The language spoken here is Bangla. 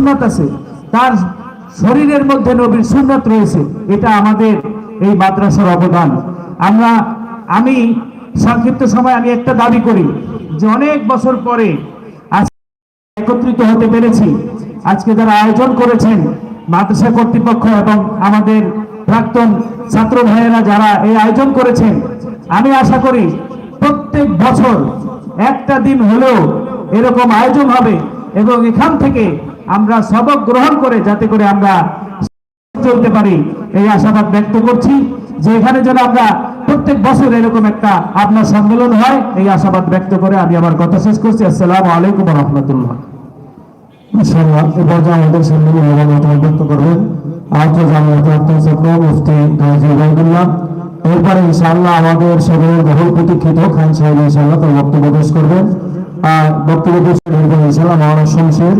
সুন্নত আছে, তার শরীরের মধ্যে নবীর সুন্নত রয়েছে, এটা আমাদের এই মাদ্রাসার অবদান। আমরা, আমি সংক্ষিপ্ত সময় আমি একটা দাবি করি যে অনেক বছর পরে একত্রিত হতে পেরেছি। আজকে যারা আয়োজন করেছেন মাদ্রাসা কর্তৃপক্ষ এবং আমাদের প্রাক্তন ছাত্র ভাইয়েরা যারা এই আয়োজন করেছেন, আমি আশা করি প্রত্যেক বছর একটা দিন হলেও এরকম আয়োজন হবে এবং এখান থেকে আমরা সবক গ্রহণ করে যাতে করে আমরা চলতে পারি। এই আশাবাদ ব্যক্ত করছি যে এখানে যেন আমরা প্রত্যেক বছর এরকম একটা আপনার সম্মেলন হয়, এই আশাবাদ ব্যক্ত করে আমি আমার কথা শেষ করছি। আসসালাম আলাইকুম রহমতুল্লাহ। ব্যক্ত করবেন। এরপরে আমাদের খান বক্তব্য পেশ করবেন। আর বক্তব্য পেশ করবেন ইনশাআল্লাহ মহারাজ শমশের।